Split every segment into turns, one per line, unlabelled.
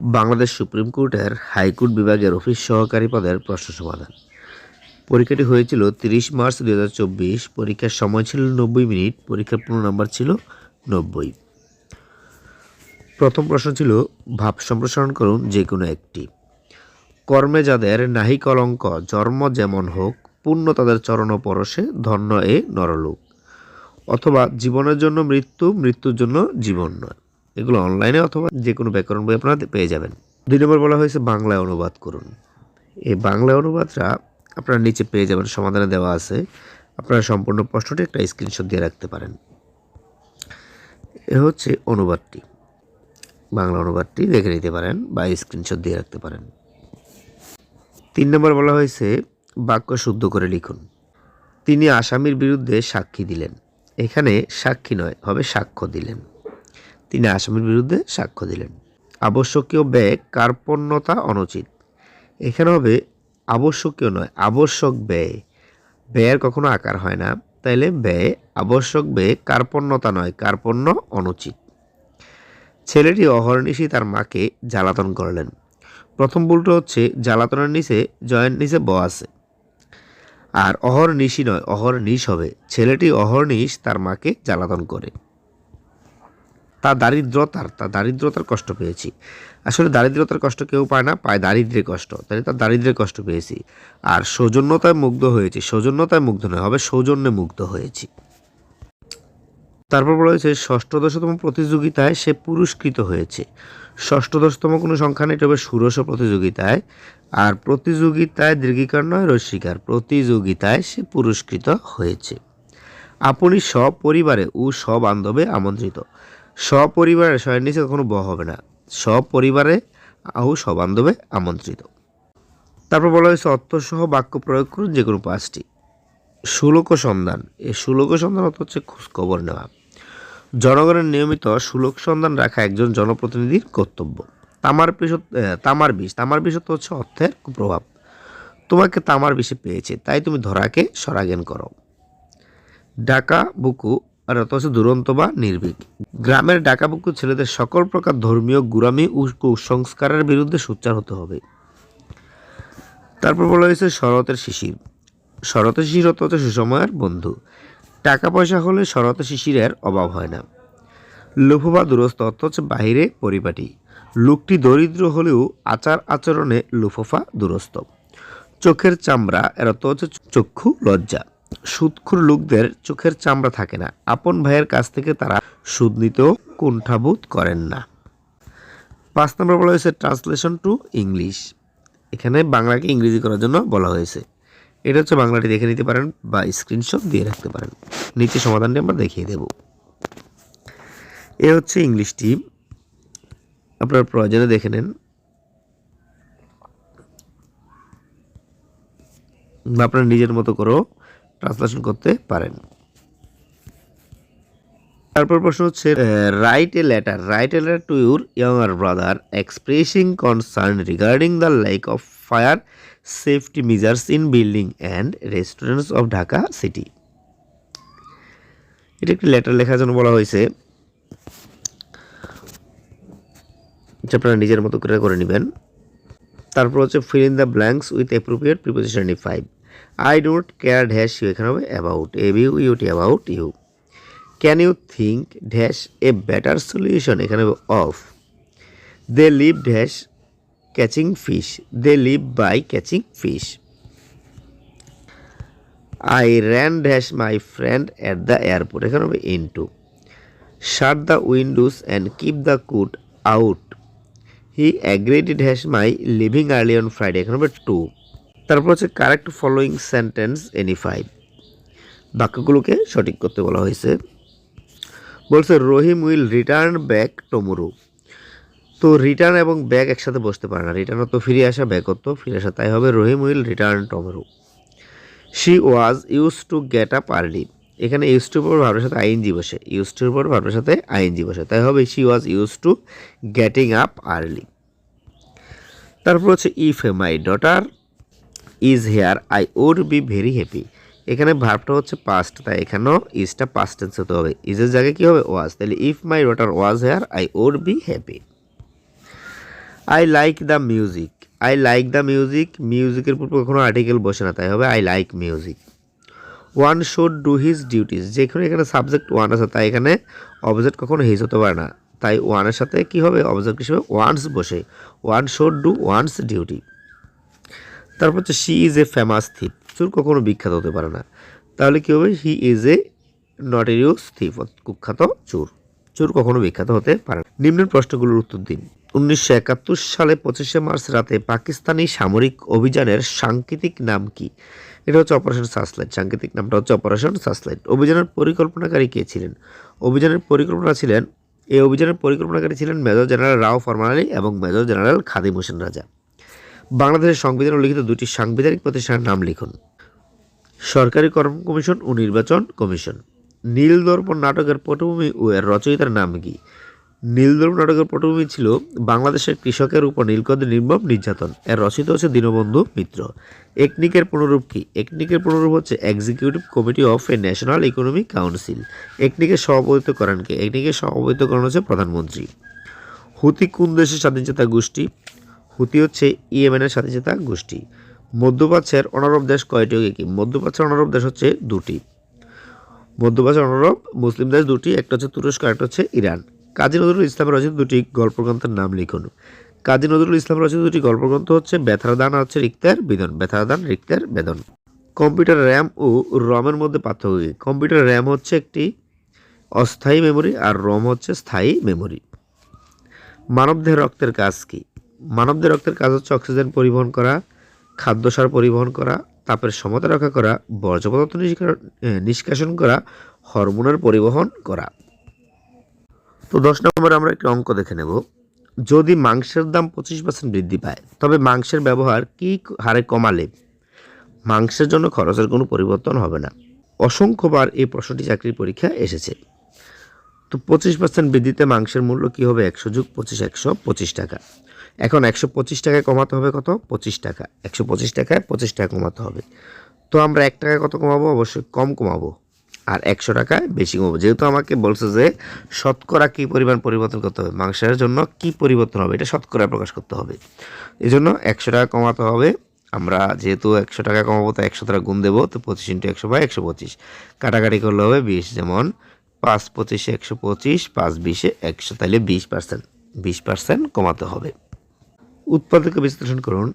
Bangladesh supreme কোর্টের high court বিভাগের office সহকারী পদের প্রশ্ন সমাধান। পরীক্ষাটি হয়েছিল তিরিশ মার্চ দু হাজার চব্বিশ। পরীক্ষার সময় ছিল নব্বই মিনিট, পরীক্ষার পূর্ণ নাম্বার ছিল নব্বই। প্রথম প্রশ্ন ছিল, ভাব সম্প্রসারণ করুন যে কোনো একটি। কর্মে যাদের নাহি কলঙ্ক, জন্ম যেমন হোক, পূর্ণ তাদের চরণ পরশে, ধন্য এ নরলোক। অথবা জীবনের জন্য মৃত্যু, মৃত্যুর জন্য জীবন নয়। এগুলো অনলাইনে অথবা যে কোনো ব্যাকরণ বই আপনারা পেয়ে যাবেন। দুই নম্বর বলা হয়েছে বাংলায় অনুবাদ করুন। এই বাংলা অনুবাদটা আপনারা নিচে পেয়ে যাবেন, সমাধানে দেওয়া আছে। আপনারা সম্পূর্ণ প্রশ্নটি একটা স্ক্রিনশট দিয়ে রাখতে পারেন। এ হচ্ছে অনুবাদটি। বাংলা অনুবাদটি দেখে নিতে পারেন বা স্ক্রিনশট দিয়ে রাখতে পারেন। তিন নম্বর বলা হয়েছে বাক্য শুদ্ধ করে লিখুন। তিনি আসামির বিরুদ্ধে সাক্ষী দিলেন। এখানে সাক্ষী নয়, হবে সাক্ষ্য দিলেন। তিনি আসামির বিরুদ্ধে সাক্ষ্য দিলেন। আবশ্যকীয় ব্যয় কার্পণ্যতা অনুচিত। এখানে হবে আবশ্যকীয় নয়, আবশ্যক ব্যয়। ব্যয়ের কখনো আকার হয় না, তাইলে ব্যয় আবশ্যক ব্যয়, কার্পণ্যতা নয়, কার্পণ্য অনুচিত। ছেলেটি অহর্নিশি তার মাকে জ্বালাতন করলেন। প্রথম ভুলটা হচ্ছে জ্বালাতনের নিচে, জয়ের নিচে ব আছে। আর অহর্নিশি নয় অহর্নিশ হবে। ছেলেটি অহর্নিশ তার মাকে জ্বালাতন করে। তার দারিদ্রতার তার দারিদ্রতার কষ্ট পেয়েছি। আসলে দারিদ্রতার কষ্ট কেউ পায় না, পায় দারিদ্র্যের কষ্ট। তাই তার দারিদ্র্যের কষ্ট পেয়েছি। আর সৌজন্যতায় মুগ্ধ হয়েছি। সৌজন্যতায় মুগ্ধ নয়, হবে সৌজন্যে মুগ্ধ হয়েছি। তারপর বলা হয়েছে, ষষ্ঠদশতম প্রতিযোগিতায় সে পুরস্কৃত হয়েছে। ষষ্ঠদশতম কোনো সংখ্যা নেই তবে ষোড়শ প্রতিযোগিতায়। আর প্রতিযোগিতায় দীর্ঘিকার নয় রস্বীকার প্রতিযোগিতায় সে পুরস্কৃত হয়েছে। আপনি সপরিবারে ও সব সবান্ধবে আমন্ত্রিত। সপরিবারে শয়ের নিচে কখনো ব হবে না। সপরিবারে ও সবান্ধবে আমন্ত্রিত। তারপর বলা হয়েছে, অর্থসহ বাক্য প্রয়োগ করুন যে কোনো পাঁচটি। শুল্ক সন্ধান। এই শুল্ক সন্ধান অর্থ হচ্ছে খোঁজখবর নেওয়া। জনগণের নিয়মিত শুল্ক সন্ধান রাখা একজন জনপ্রতিনিধির কর্তব্য। তামার বিষ তামার বিষ। তামার বিষ হচ্ছে অর্থের প্রভাব। তোমাকে তামার বিষে পেয়েছে, তাই তুমি ধরাকে সরাজ্ঞান করো। ডাকা, বুকু আর অত হচ্ছে দুরন্ত বা নির্ভীক। গ্রামের ডাকা বুকু ছেলেদের সকল প্রকার ধর্মীয় গুরামি ও কুসংস্কারের বিরুদ্ধে সোচ্চার হতে হবে। তারপর বলা হয়েছে শরতের শিশির। শরতের শিশির অর্থ হচ্ছে সুসময়ের বন্ধু। টাকা পয়সা হলে শরতের শিশিরের অভাব হয় না। লোভ বা দুরস্ত অর্থ হচ্ছে বাহিরে পরিপাটি। লোকটি দরিদ্র হলেও আচার আচরণে লুফফা দুরস্ত। চোখের চামড়া, এর অর্থ হচ্ছে চক্ষু লজ্জা। সুদখুর লোকদের চোখের চামড়া থাকে না। আপন ভাইয়ের কাছ থেকে তারা সুদ নিতেও কুণ্ঠাবোধ করেন না। পাঁচ নম্বর বলা হয়েছে ট্রান্সলেশন টু ইংলিশ এখানে বাংলাকে ইংরেজি করার জন্য বলা হয়েছে। এটা হচ্ছে বাংলাটি দেখে নিতে পারেন বা স্ক্রিনশট দিয়ে রাখতে পারেন। নিচে সমাধানটি আমরা দেখিয়ে দেব। এ হচ্ছে ইংলিশটি আপনার প্রয়োজনে দেখে নেন। বা আপনার নিজের মতো করেও ট্রান্সলেশন করতে পারেন। তারপর প্রশ্ন হচ্ছে write a letter write a letter to your younger brother expressing concern regarding the lack of fire safety measures in building and restaurants of Dhaka city এটা একটি লেটার লেখার জন্য বলা হয়েছে। আপনারা নিজের মতো করে করে নেবেন। তারপর হচ্ছে fill in the blanks with appropriate preposition five I don't care dash you এখানে হবে about A B UT about you can you think dash a better solution এখানে হবে of they live dash catching fish they live by catching fish I ran dash my friend at the airport এখানে হবে in to shut the windows and keep the cold out he agreed dash my living early on Friday এখানে হবে two তারপর হচ্ছে correct following sentence any five বাক্যগুলোকে সঠিক করতে বলা হয়েছে। বলছে, Rahim will return back tomorrow তো রিটার্ন এবং ব্যাক একসাথে বসতে পারে না। রিটার্ন তো ফিরে আসা ব্যাক ফিরে আসা। তাই হবে, Rahim will return tomorrow she was use to get up early এখানে ইউজ টুর পর ভাবের সাথে আইএনজি বসে। ইউজ টুর পর ভাবের সাথে আইএনজি বসে। তাই হবে she was use to getting up early তারপর হচ্ছে if my daughter is here I would be very happy এখানে ভার্বটা হচ্ছে পাস্ট তাই এখানেও ইজটা পাস্ট টেন্স হতে হবে। ইজের জায়গায় কী হবে? ওয়াজ তাহলে if my daughter was here I would be happy I like the music I like the music মিউজিকের পূর্বে কখনো আর্টিকেল বসে না, তাই হবে I like music one should do his duties যেখানে এখানে সাবজেক্ট ওয়ান আছে, তাই এখানে অবজেক্ট কখনো হিজ হতে পারে না। তাই ওয়ানের সাথে কি হবে? অবজেক্ট হিসেবে ওয়ান্স বসে। One should do one's duty তারপর হচ্ছে she is a famous thief চোর কখনো বিখ্যাত হতে পারে না। তাহলে কী হবে? হি ইজ এ নট নটেরিয়াস থিপ কুখ্যাত চোর। চোর কখনো বিখ্যাত হতে পারে না। নিম্নের প্রশ্নগুলোর উত্তর দিন। উনিশশো একাত্তর সালে পঁচিশে মার্চ রাতে পাকিস্তানি সামরিক অভিযানের সাংকেতিক নাম কি? এটা হচ্ছে অপারেশন সাসলাইট সাংকেতিক নামটা হচ্ছে অপারেশন সাসলাইট অভিযানের পরিকল্পনাকারী কে ছিলেন? অভিযানের পরিকল্পনা ছিলেন এই অভিযানের পরিকল্পনাকারী ছিলেন মেজর জেনারেল রাও ফরমান আলী এবং মেজর জেনারেল খাদিম হোসেন রাজা। বাংলাদেশের সংবিধান উল্লিখিত দুটি সাংবিধানিক প্রতিষ্ঠানের নাম লিখুন। সরকারি কর্ম কমিশন ও নির্বাচন কমিশন। নীল দর্পণ নাটকের পটভূমি ও এর রচয়িতার নাম কি? নীল দর্পণ নাটকের পটভূমি ছিল বাংলাদেশের কৃষকের উপর নীলকদের নির্মম নির্যাতন। এর রচিত হচ্ছে দীনবন্ধু মিত্র। একনিকের পুনরূপ কি? একনিকের পুনরূপ হচ্ছে executive committee of a national economic council একনিকের সভাপতিত্ব করেন কে? একনিকের সভাপতিত্ব করেন হচ্ছে প্রধানমন্ত্রী। হুতি কোন দেশের স্বাধীনচেতা গোষ্ঠী হুতি হচ্ছে ইয়েমেনের সাথে স্বাধীনচেতা গোষ্ঠী। মধ্যপ্রাচ্যের অনারব দেশ কয়টি কি? মধ্যপ্রাচ্যের অনারব দেশ হচ্ছে দুটি। মধ্যপ্রাচ্যের অনারব মুসলিম দেশ দুটি, একটা হচ্ছে তুরস্ক একটা হচ্ছে ইরান। কাজী নজরুল ইসলামের রচিত দুটি গল্পগ্রন্থের নাম লিখুন। কাজী নজরুল ইসলামের রচিত দুটি গল্পগ্রন্থ হচ্ছে ব্যথার দান আর হচ্ছে রিক্তের বেদন। ব্যথার দান রিক্তের বেদন। কম্পিউটার র্যাম ও রমের মধ্যে পার্থক্য কম্পিউটার র্যাম হচ্ছে একটি অস্থায়ী মেমোরি আর রম হচ্ছে স্থায়ী মেমরি। মানবদেহের রক্তের কাজ কি? মানবদের রক্তের কাজ হচ্ছে অক্সিজেন পরিবহন করা, খাদ্যসার পরিবহন করা, তাপের সমতা রক্ষা করা বর্জ্য পদার্থ নিষ্কা- নিষ্কাশন করা, হরমোনের পরিবহন করা। তো দশ নম্বরে আমরা একটি অঙ্ক দেখে নেব। যদি মাংসের দাম পঁচিশ পার্সেন্ট বৃদ্ধি পায়, তবে মাংসের ব্যবহার কী হারে কমালে? মাংসের জন্য খরচের কোনো পরিবর্তন হবে না। অসংখ্যবার এই প্রশ্নটি চাকরির পরীক্ষা এসেছে। তো পঁচিশ পার্সেন্ট বৃদ্ধিতে মাংসের মূল্য কী হবে? একশো যুগ পঁচিশ, একশো পঁচিশ টাকা। এখন একশো পঁচিশ টাকায় কমাতে হবে কত? পঁচিশ টাকা। একশো পঁচিশ টাকায় পঁচিশ টাকা কমাতে হবে। তো আমরা এক টাকায় কত কমাবো? অবশ্যই কম কমাবো। আর একশো টাকায় বেশি কমাবো। যেহেতু আমাকে বলছে যে শতকরা কী পরিমাণ পরিবর্তন করতে হবে? মাংসের জন্য কী পরিবর্তন হবে? এটা শতকরা প্রকাশ করতে হবে। এই জন্য একশো টাকা কমাতে হবে। আমরা যেহেতু একশো টাকা কমাবো তো একশো টাকা গুণ দেবো। তো পঁচিশ ইন্টু একশো বাই একশো পঁচিশ। কাটাকাটি করলে হবে বিশ। যেমন পাঁচ পঁচিশে একশো পঁচিশ, পাঁচ বিশে একশো তাহলে বিশ পার্সেন্ট। বিশ পার্সেন্ট কমাতে হবে। উৎপাদক বিশ্লেষণ করুন।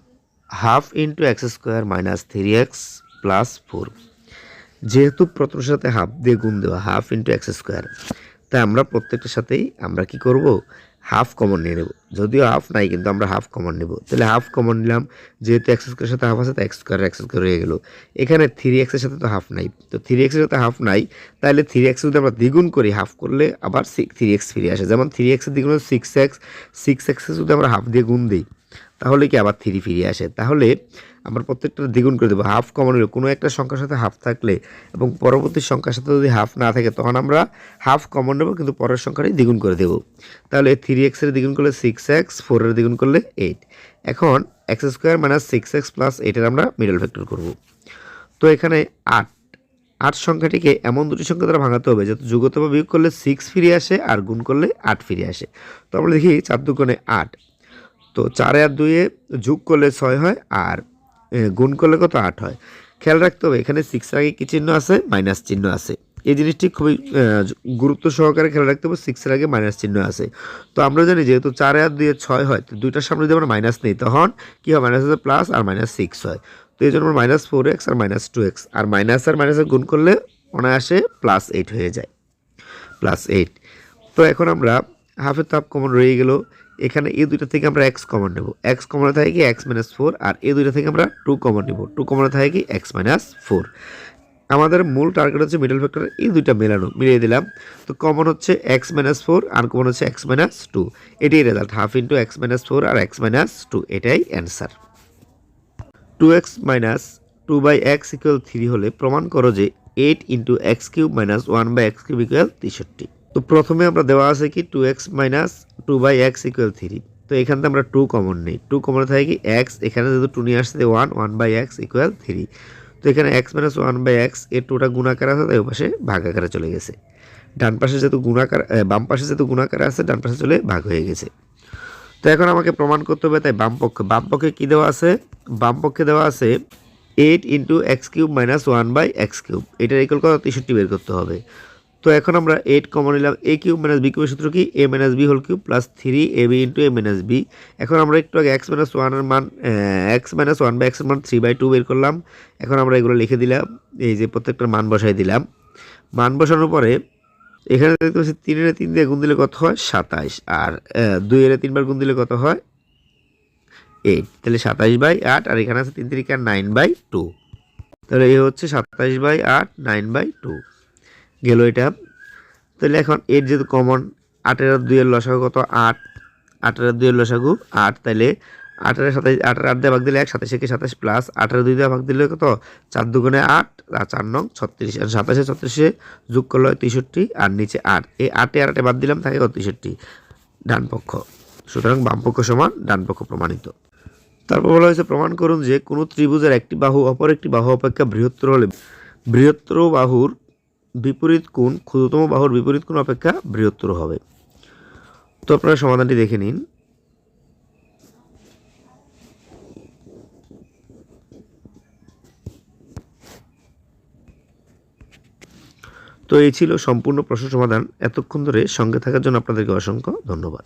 Half into x square minus three x plus four. যেহেতু প্রথম সাথে হাফ দিয়ে গুণ দেওয়া, হাফ ইন্টু এক্স স্কোয়ার। তাই আমরা প্রত্যেকটার সাথেই আমরা কি করব? হাফ কমন নিয়ে নেব। যদিও হাফ নাই, কিন্তু আমরা হাফ কমন নেব। তাহলে হাফ কমন নিলাম, যেহেতু এক্স স্কোয়ারের সাথে হাফ আছে তো এক্স স্কোয়ার এক্স স্কোয়ার হয়ে গেল। এখানে থ্রি এক্সের সাথে তো হাফ নাই। তো থ্রি এক্সের সাথে হাফ নাই, তাহলে থ্রি এক্স যদি আমরা দ্বিগুণ করি হাফ করলে আবার থ্রি এক্স ফিরে আসে। যেমন থ্রি এক্সের দ্বিগুণ সিক্স এক্স সিক্স এক্সের যদি আমরা হাফ দিয়ে গুণ দিই তাহলে কি আবার থ্রি ফিরে আসে? তাহলে আমরা প্রত্যেকটা দ্বিগুণ করে দেবো। হাফ কমন হলো কোনো একটা সংখ্যার সাথে হাফ থাকলে এবং পরবর্তী সংখ্যার সাথে যদি হাফ না থাকে, তখন আমরা হাফ কমন নেব, কিন্তু পরের সংখ্যাটাই দ্বিগুণ করে দেবো। তাহলে থ্রি এক্সের দ্বিগুণ করলে সিক্স এক্স ফোরের দ্বিগুণ করলে এইট এখন x square minus six x plus এইটের আমরা মিডল ফ্যাক্টর করব। তো এখানে আট। আট সংখ্যাটিকে এমন দুটি সংখ্যা দ্বারা ভাঙাতে হবে, যাতে যুগত বা বিয়োগ করলে সিক্স ফিরে আসে আর গুণ করলে আট ফিরে আসে। তো আমরা দেখি চার দুগুণে আট। তো চারে আর দুইয়ে যোগ করলে ছয় হয় আর গুণ করলে কত আট হয়? খেয়াল রাখতে হবে, এখানে সিক্স আগে কী চিহ্ন আছে? মাইনাস চিহ্ন আছে। এই জিনিসটি খুবই গুরুত্ব সহকারে খেয়াল রাখতে হবে সিক্সের আগে মাইনাস চিহ্ন আছে। তো আমরা জানি যেহেতু চারে আর দুইয়ে ছয় হয়, তো দুইটার সামনে যদি আমরা মাইনাস নেই, তখন কী হয়? মাইনাস আছে প্লাস আর মাইনাস সিক্স হয়। তো এই জন্য আমরা মাইনাস ফোর এক্স আর মাইনাস টু এক্স আর মাইনাস আর মাইনাসের গুণ করলে অনায়াসে প্লাস এইট হয়ে যায়। প্লাস এইট তো এখন আমরা হাফের তাপ কমন রয়ে গেল। এখানে এই দুইটা থেকে আমরা এক্স কমন নেব। এক্স কমনে থাকে কি? এক্স মাইনাস ফোর আর এই দুইটা থেকে আমরা টু কমন নেব। টু কমনে থাকে কি? এক্স মাইনাস ফোর আমাদের মূল টার্গেট হচ্ছে মিডল ফ্যাক্টর এই দুইটা মেলানো, মিলিয়ে দিলাম। তো কমন হচ্ছে এক্স মাইনাস ফোর আর কমন হচ্ছে এক্স মাইনাস টু এটাই result half into x minus four আর এক্স মাইনাস টু এটাই answer two x minus two by x equal three হলে প্রমাণ করো যে eight into x cube minus one by x cube equal তেষট্টি। তো প্রথমে আমরা দেওয়া আছে কি two x minus two by x equal three তো এখান থেকে আমরা টু কমন নেই। টু কমন থাকে কি এক্স এখানে যেহেতু টু নিয়ে আসছে one one by x equal three তো এখানে এক্স মাইনাস ওয়ান বাই এক্সের টুটা গুণাকার আছে, তাই পাশে ভাগ আকারে চলে গেছে। ডান পাশে যেহেতু গুণাকার বাম পাশে যেহেতু গুণাকার আছে, ডান পাশে চলে ভাগ হয়ে গেছে। তো তো এখন আমাকে প্রমাণ করতে হবে, তাই বাম পক্ষে বাম পক্ষে কী দেওয়া আছে? বাম পক্ষে দেওয়া আছে eight into x cube minus one by x cube এটার ইকুয়াল কত? তেষট্টি বের করতে হবে। তো এখন আমরা এইট কমন নিলাম এ কিউব মাইনাস বি কিউবের সূত্র কি? A minus b whole cube plus three a b into a minus b এখন আমরা একটু আগে এক্স মাইনাস ওয়ানের মান এক্স মাইনাস ওয়ান বাই এক্সের মান থ্রি বাই টু বের করলাম। এখন আমরা এগুলো লিখে দিলাম, এই যে প্রত্যেকটার মান বসাই দিলাম। মান বসানোর পরে এখানে দেখতে পাচ্ছি তিনের তিন দিয়ে গুণ দিলে কত হয়? সাতাইশ। আর দুই এর তিনবার গুণ দিলে কত হয়? এইট তাহলে সাতাইশ বাই আট, আর এখানে আছে তিন তিরিকা নাইন বাই টু তাহলে এই হচ্ছে সাতাইশ বাই আট নাইন বাই টু গেল এটা। তাহলে এখন এর যেহেতু কমন আটের দুইয়ের লসাগু কত? আট। আটের দুইয়ের লসাগু আট। তাহলে আটের সাতাইশ আটের আট দিয়ে ভাগ দিলে এক সাতাশে কি সাতাশ প্লাস আটের দুই দিয়ে ভাগ দিলে কত? চার দুগুণে আট, আর চার নং ছত্রিশ। আর সাতাশে, ছত্রিশে যোগ করলে হয় তেষট্টি, আর নিচে আট। এই আটে আর আটে বাদ দিলাম, থাকে কত? তেষট্টি। ডান পক্ষ। সুতরাং বাম পক্ষ সমান, ডান পক্ষ প্রমাণিত। তারপর বলা হয়েছে, প্রমাণ করুন যে কোনো ত্রিভুজের একটি বাহু অপর একটি বাহু অপেক্ষা বৃহত্তর হলে, বৃহত্তর বাহুর বিপরীত কোণ, ক্ষুদ্রতম বাহুর বিপরীত কোণ অপেক্ষা বৃহত্তর হবে। তো আপনারা সমাধানটি দেখে নিন। তো এই ছিল সম্পূর্ণ প্রশ্ন সমাধান। এতক্ষণ ধরে সঙ্গে থাকার জন্য আপনাদেরকে অসংখ্য ধন্যবাদ।